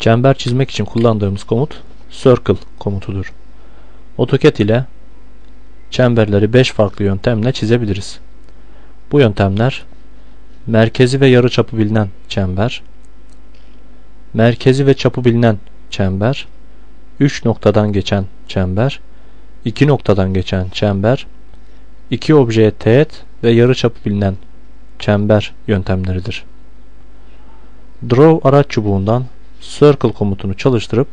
Çember çizmek için kullandığımız komut circle komutudur. AutoCAD ile çemberleri 5 farklı yöntemle çizebiliriz. Bu yöntemler merkezi ve yarıçapı bilinen çember, merkezi ve çapı bilinen çember, 3 noktadan geçen çember, 2 noktadan geçen çember, 2 objeye teğet ve yarıçapı bilinen çember yöntemleridir. Draw araç çubuğundan circle komutunu çalıştırıp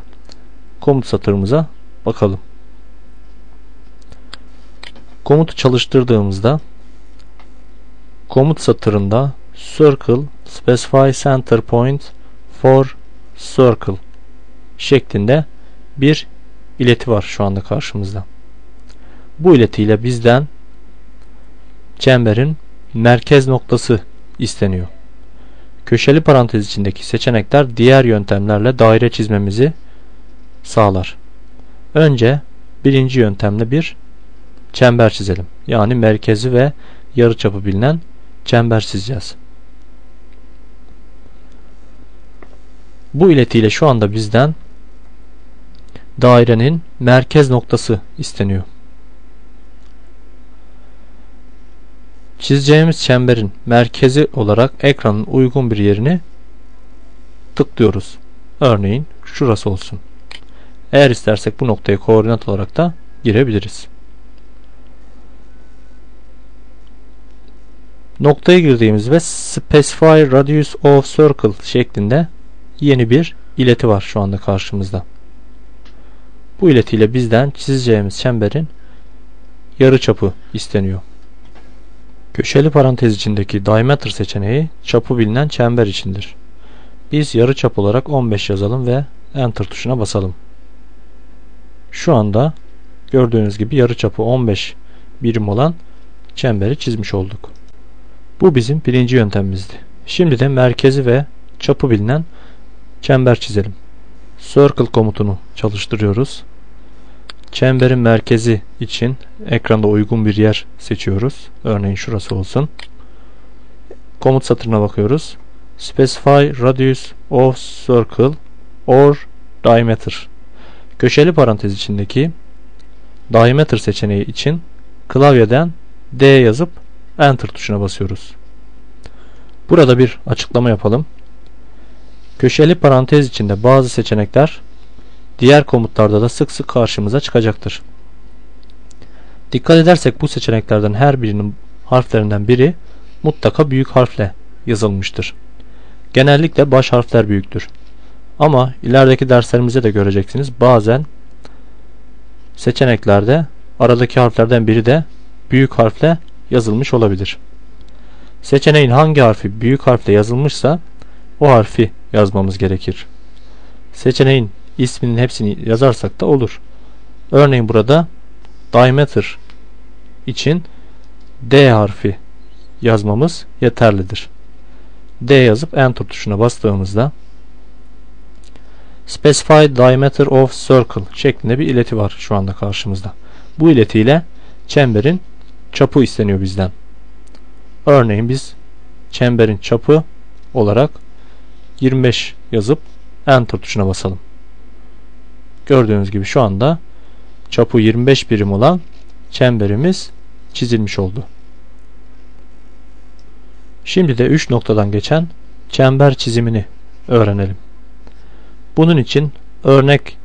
komut satırımıza bakalım. Komutu çalıştırdığımızda komut satırında circle specify center point for circle şeklinde bir ileti var şu anda karşımızda. Bu iletiyle bizden çemberin merkez noktası isteniyor. Köşeli parantez içindeki seçenekler diğer yöntemlerle daire çizmemizi sağlar. Önce birinci yöntemle bir çember çizelim. Yani merkezi ve yarıçapı bilinen çember çizeceğiz. Bu iletiyle şu anda bizden dairenin merkez noktası isteniyor. Çizeceğimiz çemberin merkezi olarak ekranın uygun bir yerini tıklıyoruz. Örneğin şurası olsun. Eğer istersek bu noktayı koordinat olarak da girebiliriz. Noktaya girdiğimiz ve Specify Radius of Circle şeklinde yeni bir ileti var şu anda karşımızda. Bu iletiyle bizden çizeceğimiz çemberin yarıçapı isteniyor. Köşeli parantez içindeki diameter seçeneği çapı bilinen çember içindir. Biz yarıçap olarak 15 yazalım ve enter tuşuna basalım. Şu anda gördüğünüz gibi yarıçapı 15 birim olan çemberi çizmiş olduk. Bu bizim birinci yöntemimizdi. Şimdi de merkezi ve çapı bilinen çember çizelim. Circle komutunu çalıştırıyoruz. Çemberin merkezi için ekranda uygun bir yer seçiyoruz. Örneğin şurası olsun. Komut satırına bakıyoruz. Specify radius of circle or diameter. Köşeli parantez içindeki diameter seçeneği için klavyeden D yazıp Enter tuşuna basıyoruz. Burada bir açıklama yapalım. Köşeli parantez içinde bazı seçenekler diğer komutlarda da sık sık karşımıza çıkacaktır. Dikkat edersek bu seçeneklerden her birinin harflerinden biri mutlaka büyük harfle yazılmıştır. Genellikle baş harfler büyüktür. Ama ilerideki derslerimizde de göreceksiniz bazen seçeneklerde aradaki harflerden biri de büyük harfle yazılmış olabilir. Seçeneğin hangi harfi büyük harfle yazılmışsa o harfi yazmamız gerekir. Seçeneğin isminin hepsini yazarsak da olur. Örneğin burada diameter için D harfi yazmamız yeterlidir. D yazıp enter tuşuna bastığımızda Specify diameter of circle şeklinde bir ileti var şu anda karşımızda. Bu iletiyle çemberin çapı isteniyor bizden. Örneğin biz çemberin çapı olarak 25 yazıp enter tuşuna basalım. Gördüğünüz gibi şu anda çapı 25 birim olan çemberimiz çizilmiş oldu. Şimdi de 3 noktadan geçen çember çizimini öğrenelim. Bunun için örnek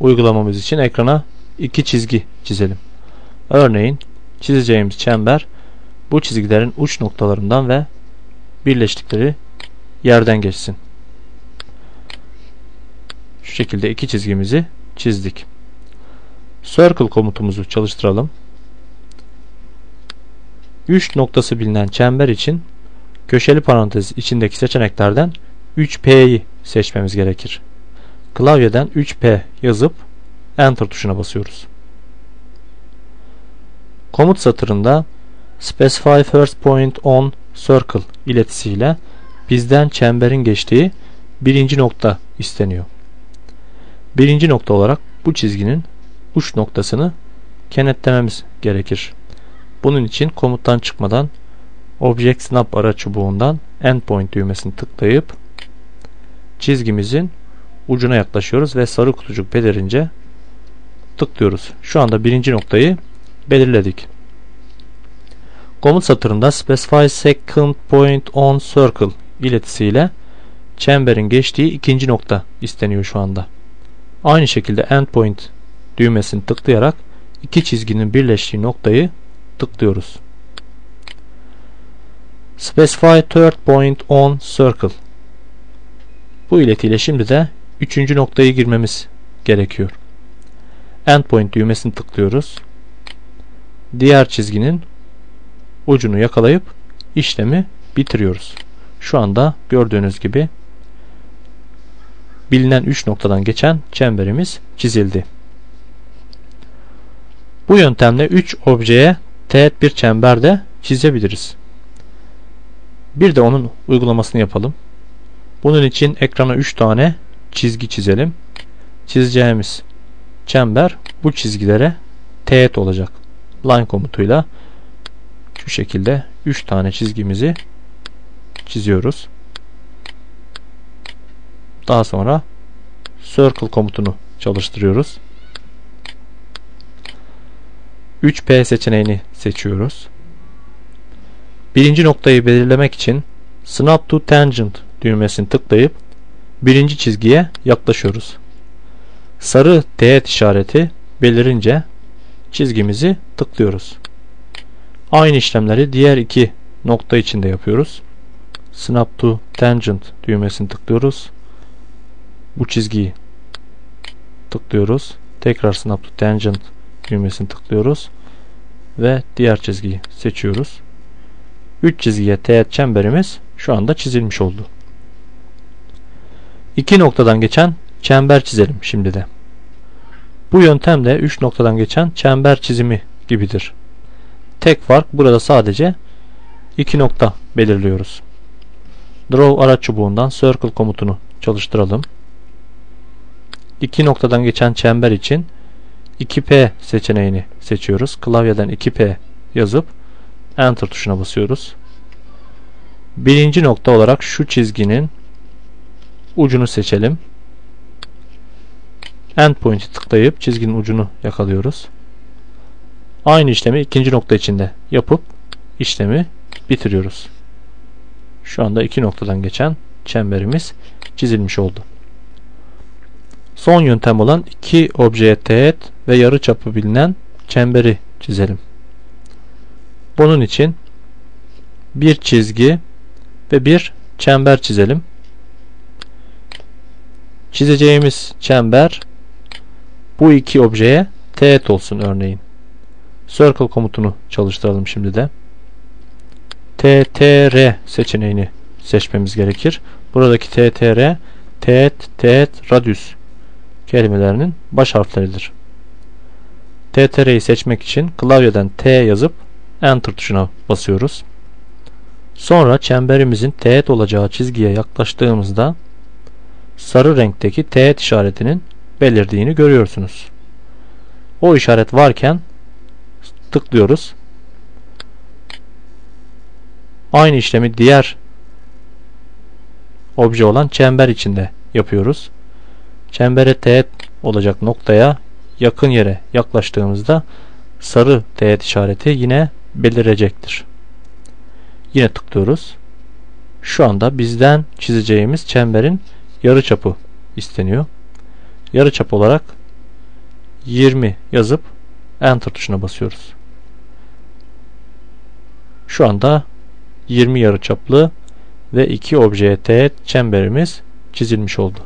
uygulamamız için ekrana iki çizgi çizelim. Örneğin çizeceğimiz çember bu çizgilerin uç noktalarından ve birleştikleri yerden geçsin. Şu şekilde iki çizgimizi çizdik. Circle komutumuzu çalıştıralım. 3 noktası bilinen çember için köşeli parantez içindeki seçeneklerden 3P'yi seçmemiz gerekir. Klavyeden 3P yazıp Enter tuşuna basıyoruz. Komut satırında Specify First Point on Circle iletisiyle bizden çemberin geçtiği birinci nokta isteniyor. Birinci nokta olarak bu çizginin uç noktasını kenetlememiz gerekir. Bunun için komuttan çıkmadan Object Snap ara çubuğundan Endpoint düğmesini tıklayıp çizgimizin ucuna yaklaşıyoruz ve sarı kutucuk belirince tıklıyoruz. Şu anda birinci noktayı belirledik. Komut satırında specify second point on circle iletisiyle çemberin geçtiği ikinci nokta isteniyor şu anda. Aynı şekilde endpoint düğmesini tıklayarak iki çizginin birleştiği noktayı tıklıyoruz. Specify third point on circle. Bu iletiyle şimdi de üçüncü noktayı girmemiz gerekiyor. Endpoint düğmesini tıklıyoruz. Diğer çizginin ucunu yakalayıp işlemi bitiriyoruz. Şu anda gördüğünüz gibi bilinen 3 noktadan geçen çemberimiz çizildi. Bu yöntemle 3 objeye teğet bir çember de çizebiliriz. Bir de onun uygulamasını yapalım. Bunun için ekrana 3 tane çizgi çizelim. Çizeceğimiz çember bu çizgilere teğet olacak. Line komutuyla şu şekilde 3 tane çizgimizi çiziyoruz. Daha sonra circle komutunu çalıştırıyoruz. 3P seçeneğini seçiyoruz. Birinci noktayı belirlemek için Snap to Tangent düğmesini tıklayıp birinci çizgiye yaklaşıyoruz. Sarı teğet işareti belirince çizgimizi tıklıyoruz. Aynı işlemleri diğer iki nokta için de yapıyoruz. Snap to Tangent düğmesini tıklıyoruz. Bu çizgiyi tıklıyoruz. Tekrar Snap to Tangent düğmesini tıklıyoruz. Ve diğer çizgiyi seçiyoruz. 3 çizgiye teğet çemberimiz şu anda çizilmiş oldu. İki noktadan geçen çember çizelim şimdi de. Bu yöntem de 3 noktadan geçen çember çizimi gibidir. Tek fark burada sadece iki nokta belirliyoruz. Draw araç çubuğundan Circle komutunu çalıştıralım. İki noktadan geçen çember için 2P seçeneğini seçiyoruz. Klavyeden 2P yazıp Enter tuşuna basıyoruz. Birinci nokta olarak şu çizginin ucunu seçelim. Endpoint'i tıklayıp çizginin ucunu yakalıyoruz. Aynı işlemi ikinci nokta içinde yapıp işlemi bitiriyoruz. Şu anda iki noktadan geçen çemberimiz çizilmiş oldu. Son yöntem olan iki objeye teğet ve yarı çapı bilinen çemberi çizelim. Bunun için bir çizgi ve bir çember çizelim. Çizeceğimiz çember bu iki objeye teğet olsun örneğin. Circle komutunu çalıştıralım şimdi de. TTR seçeneğini seçmemiz gerekir. Buradaki TTR teğet, teğet, radius kelimelerinin baş harfleridir. TTR'yi seçmek için klavyeden T yazıp Enter tuşuna basıyoruz. Sonra çemberimizin teğet olacağı çizgiye yaklaştığımızda sarı renkteki teğet işaretinin belirdiğini görüyorsunuz. O işaret varken tıklıyoruz. Aynı işlemi diğer obje olan çember içinde yapıyoruz. Çembere teğet olacak noktaya yakın yere yaklaştığımızda sarı teğet işareti yine belirecektir. Yine tıklıyoruz. Şu anda bizden çizeceğimiz çemberin yarıçapı isteniyor. Yarıçap olarak 20 yazıp Enter tuşuna basıyoruz. Şu anda 20 yarıçaplı ve iki objeye teğet çemberimiz çizilmiş oldu.